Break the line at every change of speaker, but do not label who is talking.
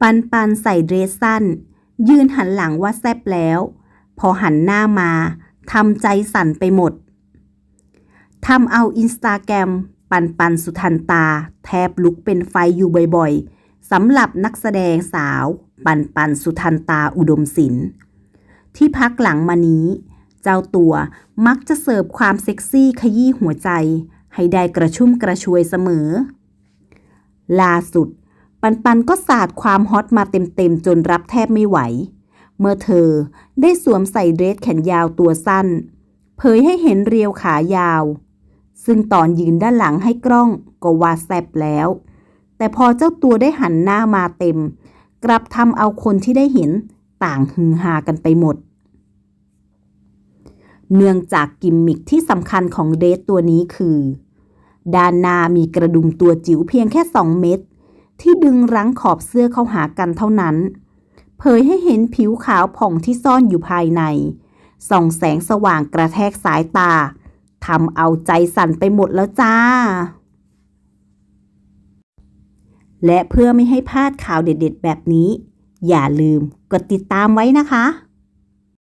ปันปันใส่เดรสสั้น ยืนหันหลังว่าแซบแล้ว พอหันหน้ามาทำใจสั่นไปหมดทำเอาอินสตาแกรมปันปันสุทันตา แทบลุกเป็นไฟอยู่บ่อยๆสำหรับนักแสดงสาว ปันปันสุทันตาอุดมศิลป์ที่พักหลังมานี้ เจ้าตัวมักจะเสิร์ฟความเซ็กซี่ขยี้หัวใจ ให้ได้กระชุ่มกระชวยเสมอ ล่าสุด ปันปันก็สาดความฮอตมาเต็มๆ จนรับแทบไม่ไหว เมื่อเธอได้สวมใส่เดรสแขนยาวตัวสั้น เผยให้เห็นเรียวขายาว ซึ่งตอนยืนด้านหลังให้กล้องก็ว่าแซบแล้ว แต่พอเจ้าตัวได้หันหน้ามาเต็ม กลับทำเอาคนที่ได้เห็นต่างฮือฮากันไปหมด เนื่องจากกิมมิคที่สำคัญของเดรสตัวนี้คือ ด้านหน้ามีกระดุมตัวจิ๋วเพียงแค่ 2 เม็ด ที่ดึงรั้งขอบเสื้อเข้าหากันเท่านั้น เผยให้เห็นผิวขาวผ่องที่ซ่อนอยู่ภายใน ส่องแสงสว่างกระแทกสายตาทำเอาใจสั่นไปหมดแล้วจ้า และเพื่อไม่ให้พลาดข่าวเด็ดๆ แบบนี้ อย่าลืมกดติดตามไว้นะคะ